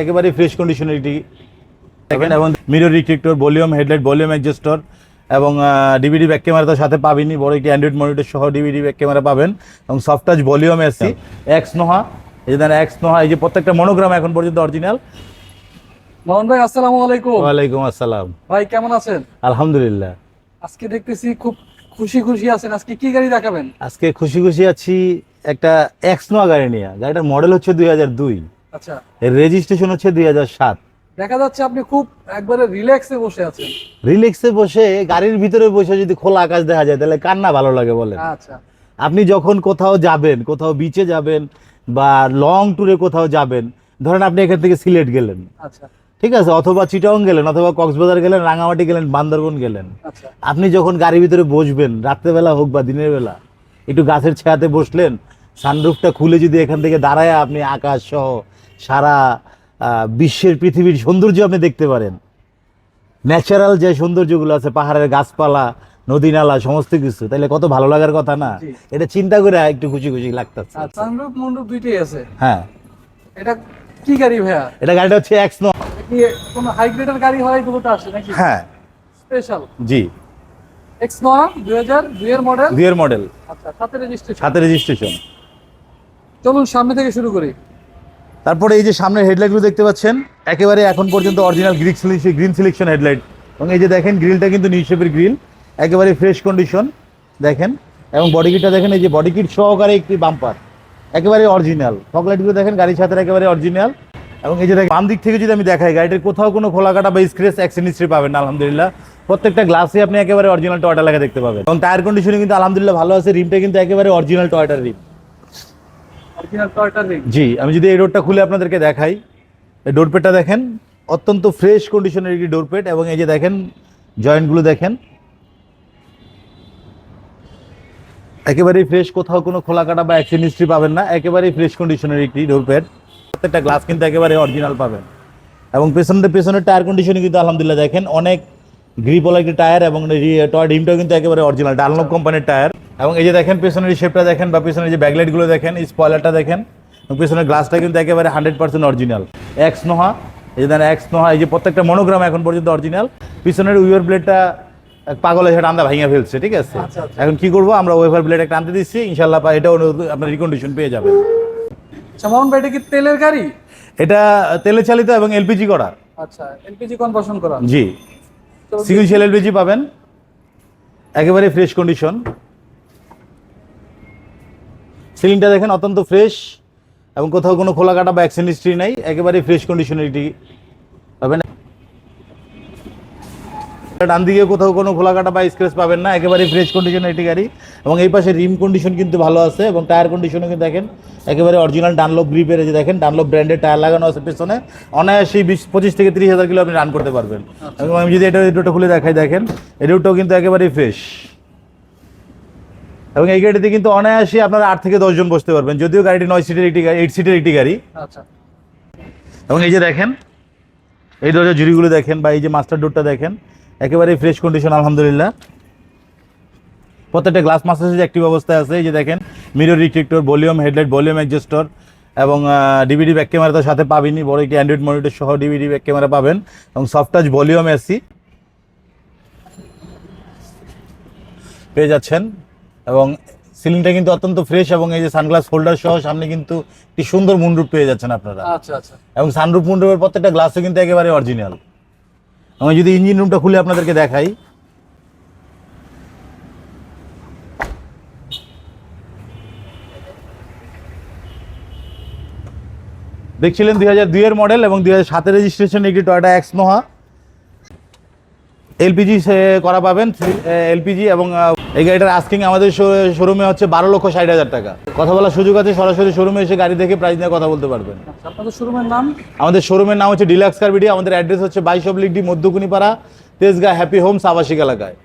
একেবারে ফ্রেশ কন্ডিশনের এটি দেখেন এবং mirror reflector volume headlight volume adjuster এবং ডিভিডি ব্যাক ক্যামেরা তো সাথে পাবেনই। বড় একটি অ্যান্ড্রয়েড মনিটর সহ ডিভিডি ব্যাক ক্যামেরা পাবেন। এবং soft touch volume AC. X Noah এই যে এক্স নোহা এই যে প্রত্যেকটা মনোগ্রাম এখন পর্যন্ত অরিজিনাল মোহন ভাই আসসালামু আলাইকুম। ওয়ালাইকুম আসসালাম। ভাই কেমন আছেন? আলহামদুলিল্লাহ। আজকে দেখতেছি খুব খুশি খুশি আছেন। আজকে কি গাড়ি দেখাবেন? আজকে খুশি খুশি আছি একটা এক্স নোয়া গাড়ি নিয়ে। গাড়িটার মডেল হচ্ছে দুই হাজার দুই। আচ্ছা। এর রেজিস্ট্রেশন হচ্ছে দুই হাজার সাত। দেখা যাচ্ছে আপনি খুব একবারে রিল্যাক্সে বসে আছেন। রিল্যাক্সে বসে গাড়ির ভিতরে বসে যদি খোলা আকাশ দেখা যায় তাহলে কার না ভালো লাগে বলেন। আচ্ছা। আপনি যখন কোথাও যাবেন কোথাও বিচে যাবেন বা লং ট্যুরে কোথাও যাবেন ধরেন আপনি এখান থেকে সিলেট গেলেন। আচ্ছা। ঠিক আছে অথবা চিটং গেলেন অথবা কক্সবাজার গেলেন রাঙামাটি গেলেন বান্দরবন গেলেন। আচ্ছা। আপনি যখন গাড়ির ভিতরে বসবেন রাত্রেবেলা হোক বা দিনের বেলা একটু গাছের ছায়াতে বসলেন সানরুফটা খুলে যদি এখান থেকে দাঁড়ায় আপনি আকাশ সহ সারা বিশ্বের পৃথিবীর সৌন্দর্য আপনি দেখতে পারেন। ন্যাচারাল যে সৌন্দর্যগুলো আছে পাহাড়ের গাছপালা নদী নালা সমস্ত কিছু তাহলে কত ভালো লাগার কথা না? এটা চিন্তা করে একটু খুশি খুশি লাগতেছে। সানরুফ মন্ডপ দুইটাই আছে। হ্যাঁ। এটা কি গাড়ি ভাইয়া? এটা গাড়িটা হচ্ছে এক্স ন। কি কোনো হাই গ্রেডের গাড়ি হয় এগুলোতে আসে নাকি? হ্যাঁ। Special G. এক্স দুই এর মডেল দুইয়ের মডেল আচ্ছা সাথে রেজিস্ট্রেশন সাথে রেজিস্ট্রেশন চলুন সামনে থেকে শুরু করি। তারপরে এই যে সামনের হেডলাইটগুলো দেখতে পাচ্ছেন, একেবারে এখন পর্যন্ত original Greek green selection headlight এবং এই যে দেখেন গ্রিলটা কিন্তু নিউ শেপের গ্রিল একেবারে ফ্রেশ কন্ডিশন দেখেন। এবং বডি কিটটা দেখেন, এই যে বডি কিট সহকারে একটি বাম্পার একেবারে অরিজিনাল ফগলাইটগুলো দেখেন, গাড়ির সাথে একেবারে অরিজিনাল এবং এই যে দেখেন বাম দিক থেকে যদি আমি দেখাই, গাড়িটার কোথাও কোনো খোলা কাটা বা স্ক্রেচ অ্যাক্সিডেন্ট হিস্ট্রি পাবেন আলহামদুলিল্লাহ। প্রত্যেকটা গ্লাসে আপনি একেবারে অরিজিনাল টয়টা লেখা দেখতে পাবেন। এবং টায়ার কন্ডিশনে কিন্তু আলহামদুলিল্লাহ ভালো আছে রিমটা কিন্তু একেবারে অরিজিনাল টয়টার রিম জি, আমি যদি এই ডোরটা খুলে আপনাদেরকে দেখাই, এই ডোরপেটটা দেখেন, অত্যন্ত ফ্রেশ কন্ডিশনের একটি ডোরপেট এবং এই যে দেখেন জয়েন্টগুলো দেখেন। একেবারেই ফ্রেশ কোথাও কোনো খোলা কাটা বা অ্যাক্সিডেন্ট হিস্ট্রি পাবেন না, একেবারেই ফ্রেশ কন্ডিশনের একটি ডোরপেট প্রত্যেকটা গ্লাস কিন্তু একেবারে অরিজিনাল পাবেন। এবং পেছনের পেছনের টায়ার কন্ডিশনে কিন্তু আলহামদুলিল্লাহ দেখেন, অনেক গ্রিপওয়ালা একটি টায়ার এবং টয় ডিমটাও কিন্তু একেবারে অরিজিনাল ডানলপ কোম্পানির টায়ার এবং এই যে দেখেন পেছনের শেপটা দেখেন বা পেছনের যে ব্যাকলাইটগুলো দেখেন এই স্পয়লারটা দেখেন এবং পেছনের গ্লাসটা কিন্তু একেবারে hundred percent original x Noah এই যে এক্স নোহা এই যে প্রত্যেকটা মনোগ্রাম এখন পর্যন্ত অরিজিনাল পিছনের উইভার ব্লেডটা পাগলের সেটা আন্দা ভাঙিয়া ফেলছে ঠিক আছে? আচ্ছা, আচ্ছা। এখন কি করব? আমরা ওয়েভার ব্লেড একটা আনতে দিচ্ছি ইনশাল্লাহ পা- এটাও আপনার রিকন্ডিশন পেয়ে যাবেন। আচ্ছা ভাই এটা কি তেলের গাড়ি? এটা তেলে চালিত এবং এলপিজি করা আচ্ছা এলপিজি কনভার্সন করা জি। সিঙ্গেল এলপিজি পাবেন। একেবারে ফ্রেশ কন্ডিশন সিলিংটা দেখেন অত্যন্ত ফ্রেশ এবং কোথাও কোনো খোলা কাটা বা অ্যাক্সিডেন্ট হিস্ট্রি নাই, একেবারেই ফ্রেশ কন্ডিশনের এটি। পাবেন? ডান দিকে কোথাও কোনো খোলা কাটা বা স্ক্রেচ পাবেন না, একেবারেই ফ্রেশ কন্ডিশনের এটি গাড়ি। এবং এই পাশে রিম কন্ডিশন কিন্তু ভালো আছে এবং টায়ার কন্ডিশনও কিন্তু দেখেন, একেবারে অরিজিনাল ডানলোপ গ্রিপের যে দেখেন ডানলোপ ব্র্যান্ডের টায়ার লাগানো আছে পেছনে। অনায়াসেই বিশ, পঁচিশ থেকে তিরিশ হাজার কিলো আপনি রান করতে পারবেন। এবং আমি যদি এটা রুটটা খুলে দেখাই, দেখেন, এই কিন্তু একেবারেই ফ্রেশ এবং এই গাড়িতে কিন্তু অনায়াসে আপনারা আট থেকে দশজন বসতে পারবেন। যদিও গাড়িটি নয় সিটের একটি এইট সিটের একটি গাড়ি। আচ্ছা। এবং এই যে দেখেন এই দরজা জুড়িগুলো দেখেন বা এই যে মাস্টার ডোরটা দেখেন একেবারে ফ্রেশ কন্ডিশন আলহামদুলিল্লাহ। প্রত্যেকটা গ্লাস মাস্টার অ্যাক্টিভ অবস্থায় আছে। এই যে দেখেন mirror reflector volume headlight volume adjuster এবং ডিভিডি ব্যাক ক্যামেরা তো সাথে পাবেনই। বড় একটি অ্যান্ড্রয়েড মনিটর সহ ডিভিডি ব্যাক ক্যামেরা পাবেন। এবং সফট টাচ ভলিউম এসি পেয়ে যাচ্ছেন। এবং সিলিংটা কিন্তু অত্যন্ত ফ্রেশ এবং এই যে সানগ্লাস হোল্ডার সহ সামনে কিন্তু একটি সুন্দর মুন্ডুপ পেয়ে যাচ্ছেন আপনারা। আচ্ছা আচ্ছা। এবং সানরুফ মুন্ডুপের প্রত্যেকটা গ্লাসও কিন্তু একেবারে অরিজিনাল আমি যদি ইঞ্জিন রুমটা খুলে আপনাদেরকে দেখাই। দেখছিলেন দুই হাজার দুইয়ের মডেল এবং দুই হাজার সাতের রেজিস্ট্রেশন একটি টয়টা এক্স নোহা এলপিজি করা পাবেন এলপিজি এবং এই গাড়িটার আস্কিং আমাদের শোরুমে হচ্ছে বারো লক্ষ ষাট হাজার টাকা। কথা বলার সুযোগ আছে সরাসরি শোরুমে এসে গাড়ি দেখে প্রাইস নিয়ে কথা বলতে পারবেন। আপনাদের শোরুমের নাম? আমাদের শোরুমের নাম হচ্ছে ডিলাক্স কার আমাদের অ্যাড্রেস হচ্ছে বাইশ oblique D Madhyakunipara Tejgaon Happy Homes আবাসিক এলাকায়।